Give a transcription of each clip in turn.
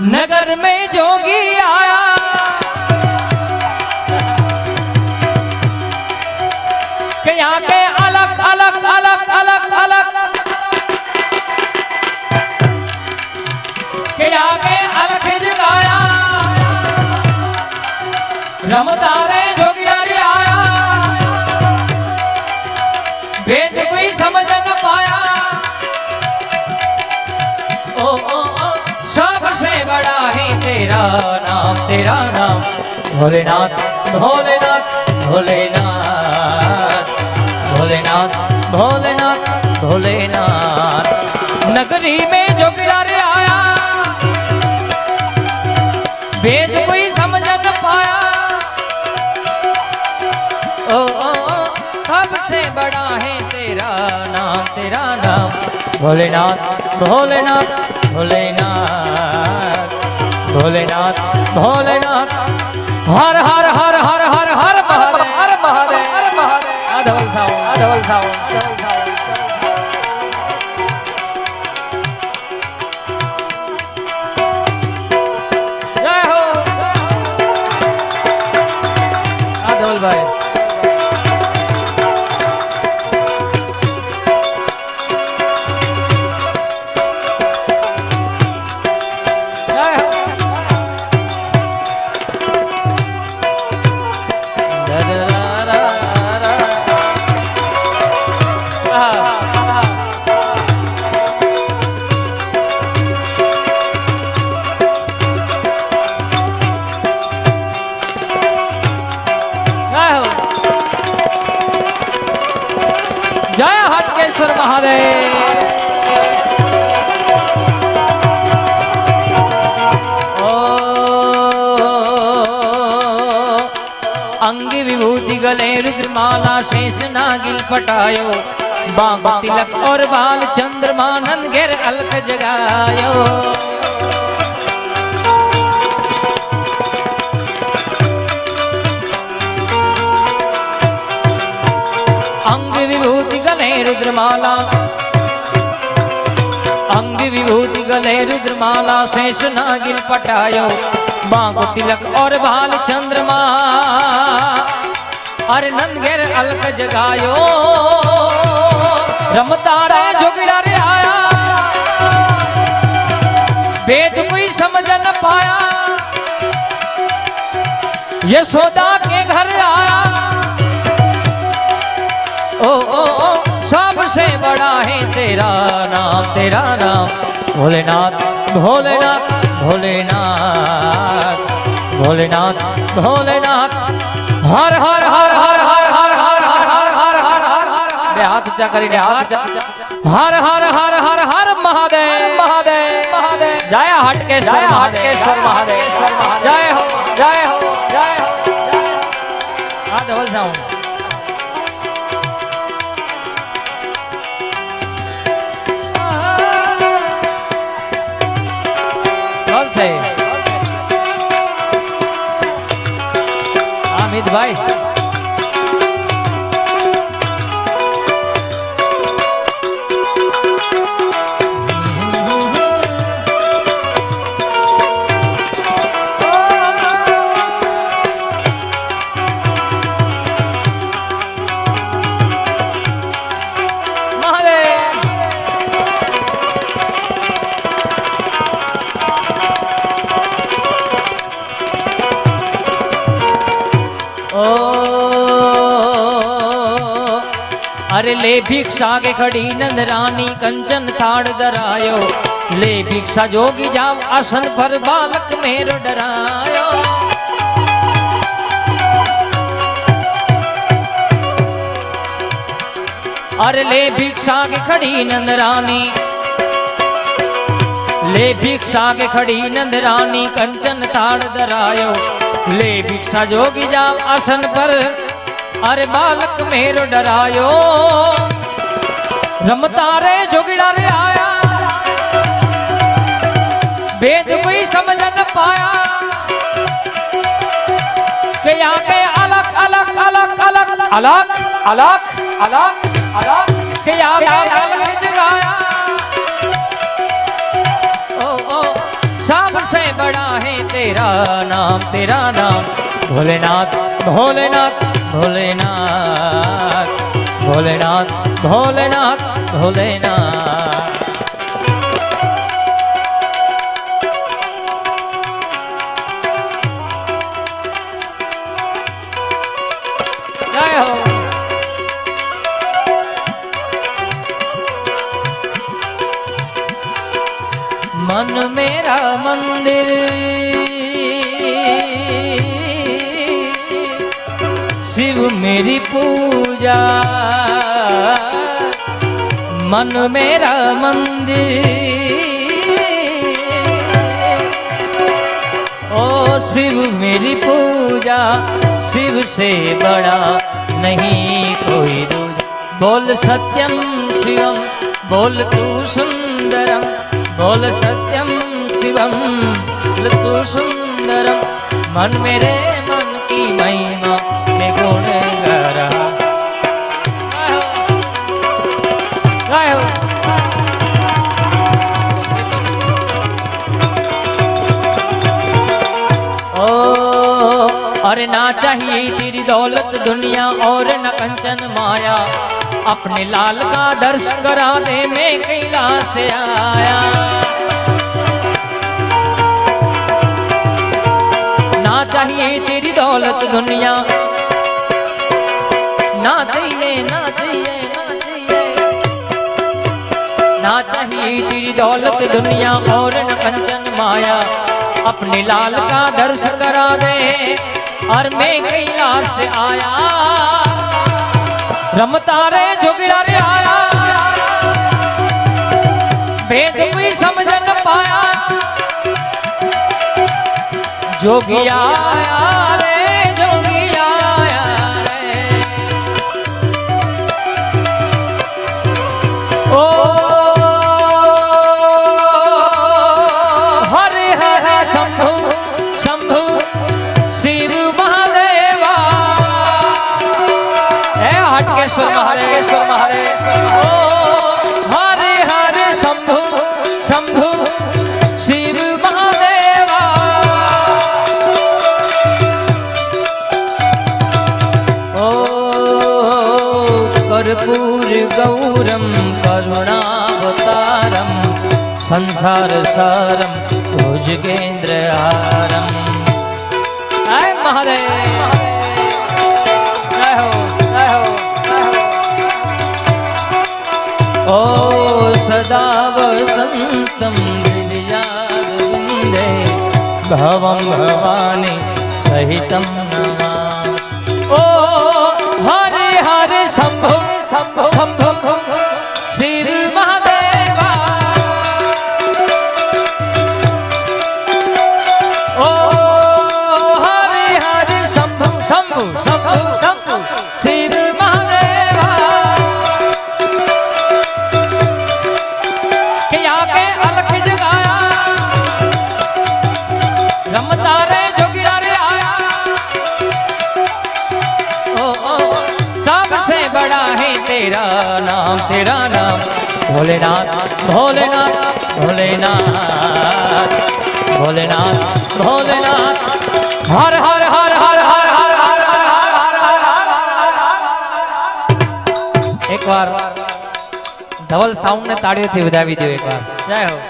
नगर में जोगी आया। के अलग अलग कि अलग तेरा नाम तेरा नाम। भोलेनाथ भोलेनाथ भोलेनाथ। भोलेनाथ भोलेनाथ भोलेनाथ। नगरी में जो गिरारे आया, वेद कोई समझ न पाया। ओ ओ ओ सबसे बड़ा है तेरा नाम तेरा नाम। भोलेनाथ भोलेनाथ भोलेनाथ। भोलेनाथ भोलेनाथ हर हर हर हर हर हर महादेव हर महादेव हर महादेव आधवल सावन आधवल सावन शेष नागिल पटायो बाम तिलक और बाल चंद्रमा नंद घेर अलख जगायो अंग विभूति गले रुद्रमाला अंग विभूति गले रुद्रमाला शेष नागिल पटायो बांगो तिलक और भाल चंद्रमा अरे नंद અલખ જગાયો રમતા રે જોગીડા आया આયા ભેદ કોઈ સમજ पाया। ये सोदा के घर आया। ओ ओ, ओ सबसे बड़ा है तेरा नाम तेरा नाम। भोलेनाथ भोलेनाथ भोलेनाथ भोलेनाथ भोलेनाथ। हर हर हर हर हाथ ऊँचा करी ने हाथ हर हर हर हर हर महादेव। महादेव महादेव। जय हटकेश्वर हटकेश्वर महादेव। जय हो जय हो जय हो। हाँ ढोल जाऊँ भाई। ले भिक्षा के खड़ी, नंद रानी कंचन थाड़ डरायो ले भिक्षा जोगी जाओ, आसन पर बालक मेरो डरायो। अरे ले भिक्षा के खड़ी, नंद रानी। ले भिक्षा के खड़ी, नंद रानी कंचन ताड़ दरायो। ले भिक्षा जोगी जाओ, आसन पर अरे बालक मेरो डरायो। रमता रे जोगिड़ा रे आया। वेद कोई समझ न पाया। कि यहाँ पे अलग अलग अलग अलग अलग अलग अलग अलग, कि यहाँ पे अलग जगाया ओ ओ सबसे बड़ा है तेरा नाम तेरा नाम। भोलेनाथ भोलेनाथ ભોલેનાથ ભોલેનાથ ભોલેનાથ ભોલેનાથ. મન મેરા મંદિર मेरा पूजा। मन मेरा मंदिर। ओ शिव मेरी पूजा, शिव से बड़ा नहीं कोई दूजा। बोल सत्यम शिवम, बोल तू सुंदरम। बोल सत्यम शिवम, बोल तू सुंदरम। मन मेरे ना चाहिए तेरी दौलत दुनिया और न कंचन माया। अपने लाल का दर्श करा दे, मैं कैलाश आया। ना चाहिए तेरी दौलत दुनिया ना चाहिए ना चाहिए। ना चाहिए तेरी दौलत दुनिया और न कंचन माया। अपने लाल का दर्श करा दे। और मैं कैलाश से आया। रमता रे जुगड़ा रे आया। भेद कोई समझ न पाया। जोगिया आया। कर्पूर गौरं करुणावतारं संसारसारं भुजगेन्द्रहारम् जय महोदय जय हो जय हो ओ सदा वसन्तं दिव्यारविन्दे भवं भवानि सहितं সম্ভব সম্ভব तेरा नाम तेरा नाम भोलेनाथ भोलेनाथ भोलेनाथ भोलेनाथ भोलेनाथ हर हर हर हर हर हर हर हर हर हर એક વાર ધવલ સાઉન્ડ ને તાળીઓથી વધાવી દો એકવાર જય હો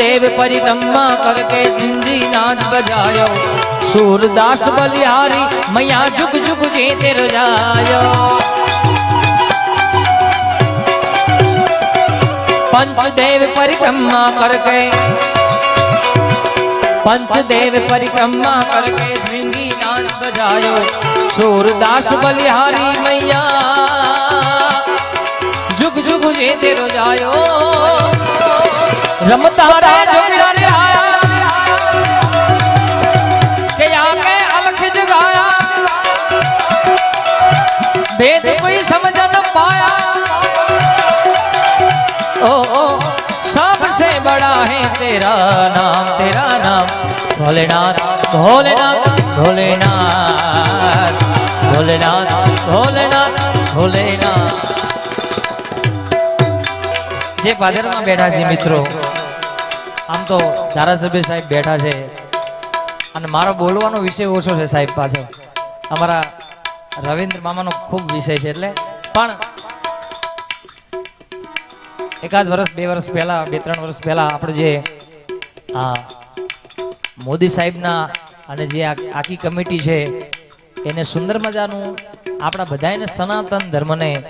देव परिक्रमा करके जिंदी नाच बजायो। सूरदास बलिहारी, मैया जुग जुग जेते रजायो। पंचदेव परिक्रमा करके पंचदेव परिक्रमा करके श्रृंगी नाच बजायो। सूरदास बलिहारी, मैया जुग जुग जे तेरो जायो रमता रे जोगड़ा रे आया के आके अलख जगाया वेद कोई समझ न पाया ओ ओ सबसे बड़ा है तेरा नाम तेरा नाम भोलेनाथ भोलेनाथ भोलेनाथ भोलेनाथ भोलेनाथ ભોલેનાથ જે પાદરમાં બેઠા છે મિત્રો. આમ તો ધારાસભ્ય સાહેબ બેઠા છે. અને મારો બોલવાનો વિષય ઓછો છે સાહેબ પાછો. અમારા રવિન્દ્ર મામાનો ખૂબ વિષય છે એટલે. પણ એકાદ વર્ષ, બે વર્ષ પહેલા, બે, ત્રણ વર્ષ પહેલા આપણે જે, આ, મોદી સાહેબના અને જે આખી કમિટી છે, એને સુંદર મજાનું આપણા બધાને સનાતન ધર્મને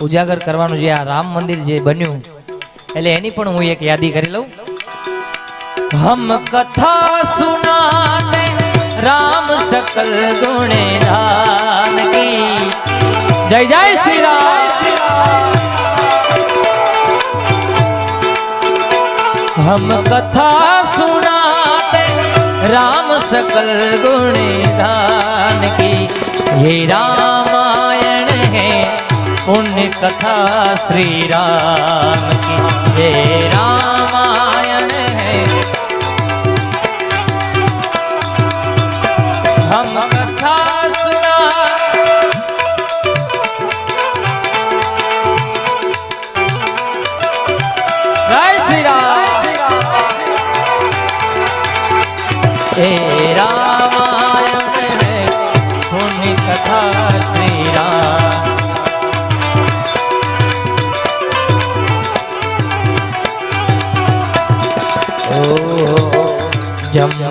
ઉજાગર કરવાનું જે આ રામ મંદિર જે બન્યું એટલે એની પણ હું એક યાદી કરી લઉં હમ કથા સુનાતે રામ સકલ ગુણે દાન કી જય જય શ્રી રામ हम कथा सुनाते राम सकल गुणगान की ये रामायण है पुण्य कथा श्री राम की। ये रामायण है। हम कथा सुना। जय श्री राम हे रामायण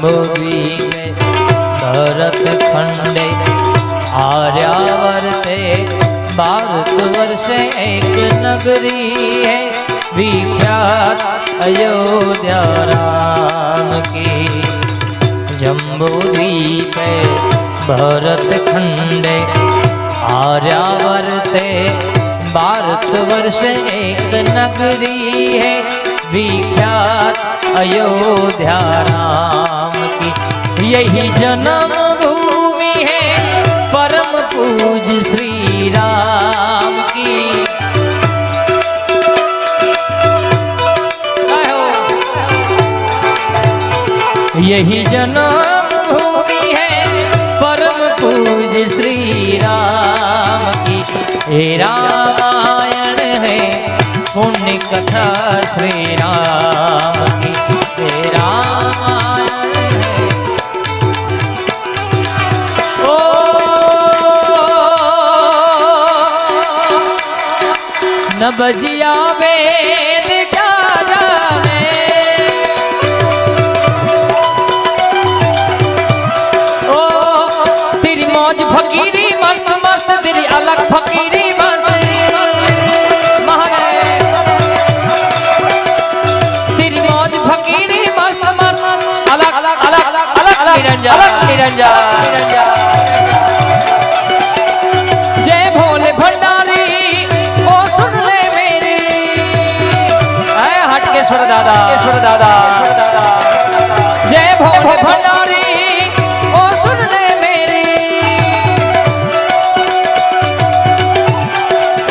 में भरत खंडे आर्यावर्ते भारत वर्ष एक नगरी है। विख्यात अयोध्या राम की जम्बूद्वीप भरत खंडे आर्यावर्ते भारत वर्ष एक नगरी है। विख्यात अयोध्या राम यही जन्म भूमि है, परम पूज श्री राम की यही जन्म भूमि है, परम पूज श्री राम की। हे रामायण है, पुण्य कथा श्री राम की। हे रामायण न बजिया वेद क्या जाने ओ तेरी मौज फकीरी मस्त मस्त तेरी अलग फकीरी मस्त महाराज तेरी मौज फकीरी मस्त मस्त अलग अलग अलग अलग निरंजन निरंजन जय दादा। स्वर दादा। जय भोले भंडारी ओ सुन ले मेरी।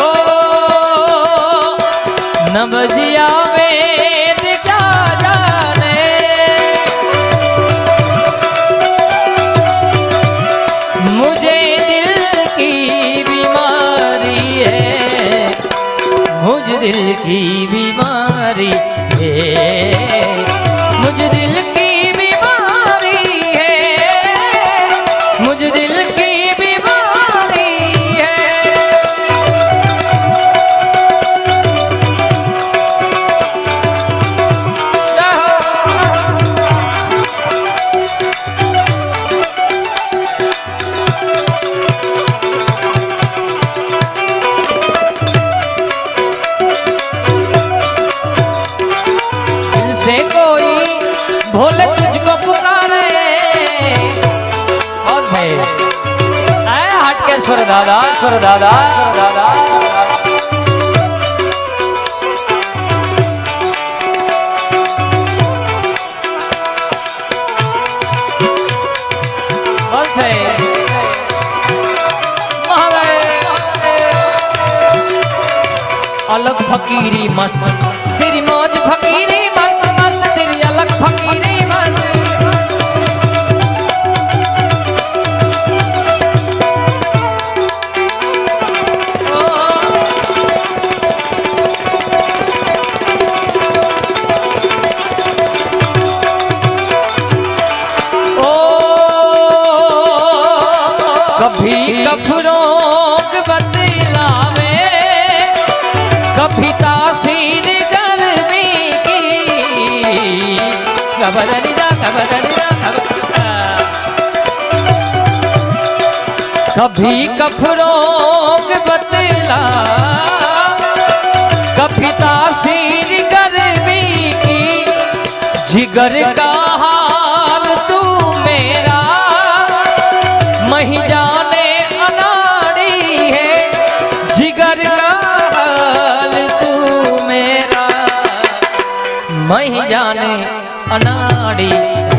ओ नबजिया वेद क्या जाने? मुझे दिल की बीमारी है। मुझ दिल की बीमारी है સ્વર દાદા સ્વર દાદા સ્વર દાદા અલગ ફકીરી મસ્ત कभी कफरों के बदलावे, कभी तासीर गर्मी की। खबर खबर कभी कफरों के बदला, कभी तासीर गर्मी की। जिगर का हाल तू मेरा, मही मही जाने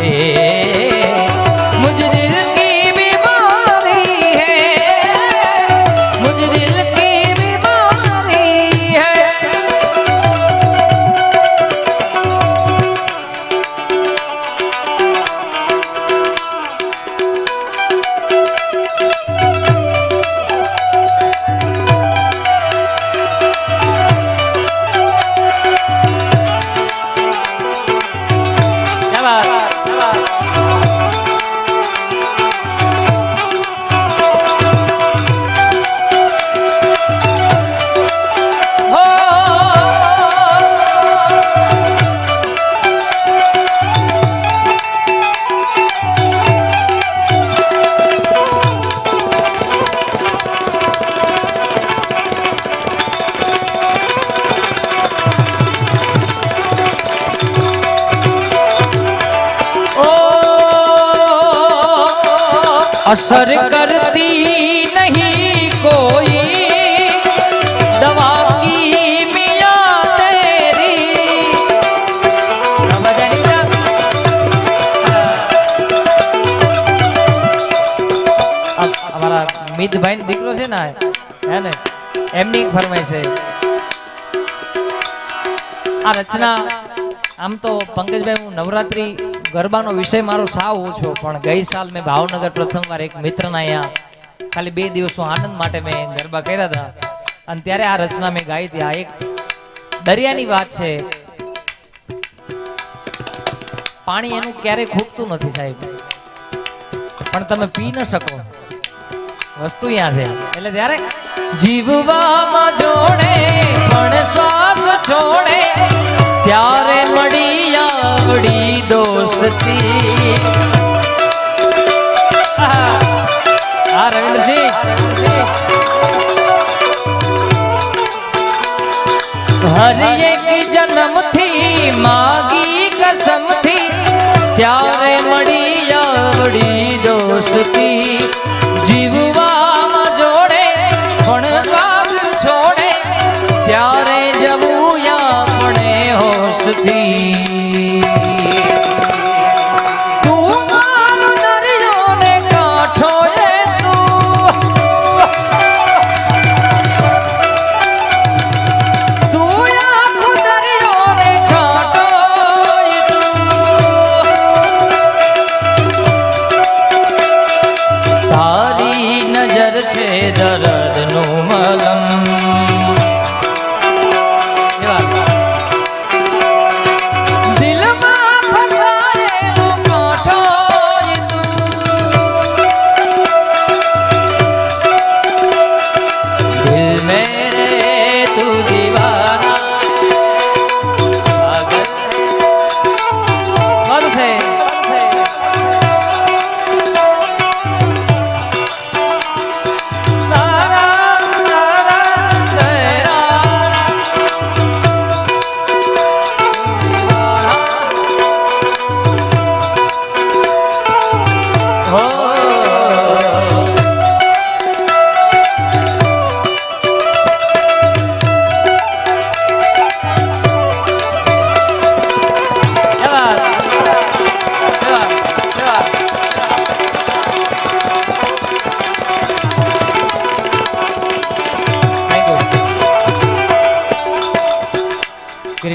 અસર કરતી નહીં કોઈ। દવા અમારા મિતભાઈ દીકરો છે ને હે ને, એમની ફરમાય છે। આ રચના, આમ તો પંકજભાઈ, હું નવરાત્રી ગરબાનો વિષય મારો સાવ ઓછો, પણ ગઈ સાલ મેં ભાવનગર પ્રથમવાર એક મિત્રના અહીંયા ખાલી બે દિવસો આનંદ માટે મેં ગરબા કર્યા હતા. અને ત્યારે આ રચના મેં ગાઈ હતી. આ એક દરિયાની વાત છે. પાણી એનું ક્યારેય ખૂટતું નથી સાહેબ. પણ તમે પી ન શકો. વસ્તુ અહીંયા છે. એટલે ત્યારે જીવવામાં જોડે, પણ શ્વાસ છોડે, ત્યારે મળી આવડી દોસ્તી આહા. આ રવિન્દ્રસિંહ હર એક જન્મથી માગી કસમથી ત્યારે મળી આવડી દોસ્તી જીવવામાં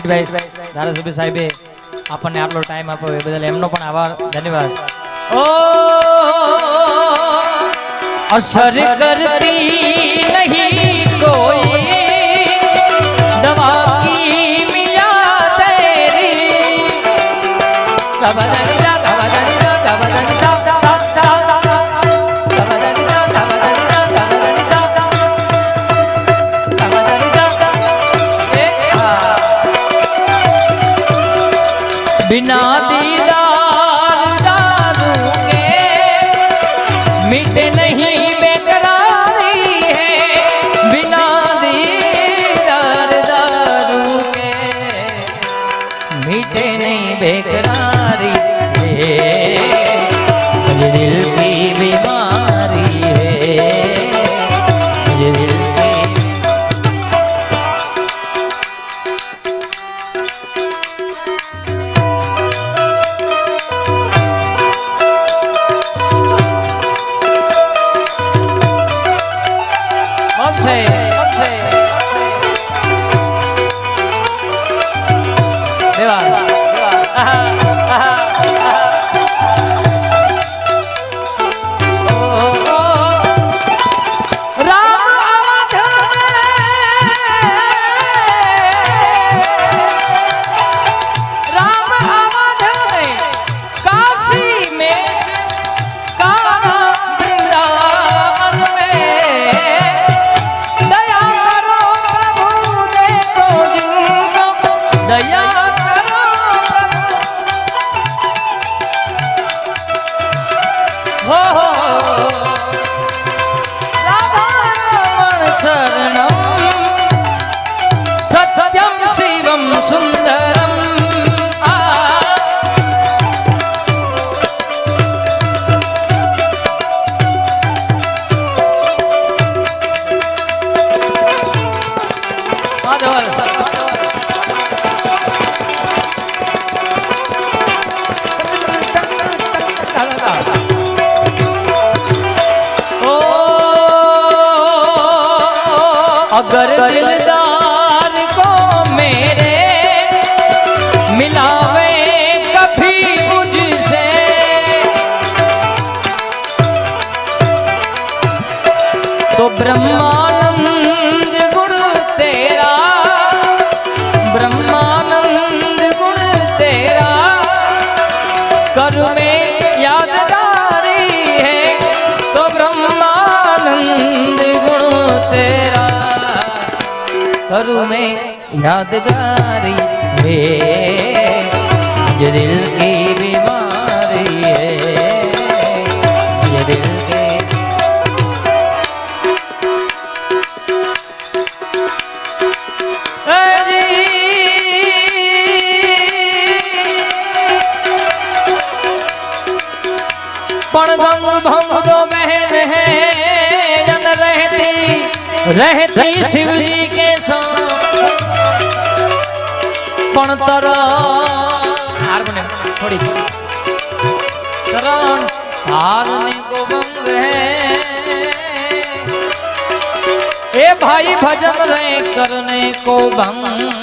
રિક્વેસ્ટ ધારાસભ્ય સાહેબે આપણને આટલો ટાઈમ આપ્યો. એ બદલ એમનો પણ આભાર, ધન્યવાદ. ઓ, અસર કરતી નહીં કોઈ દવા કી મિયા તેરી. करू में यादगारी है ये दिल की बीमारी है। ये दिल की पण गंग भंग दो बहन है जन रहती रहती शिव जी के पण तर हारमोनियम थोड़ी तरण हारने को भंग है ए भाई भजन रे करने को भंग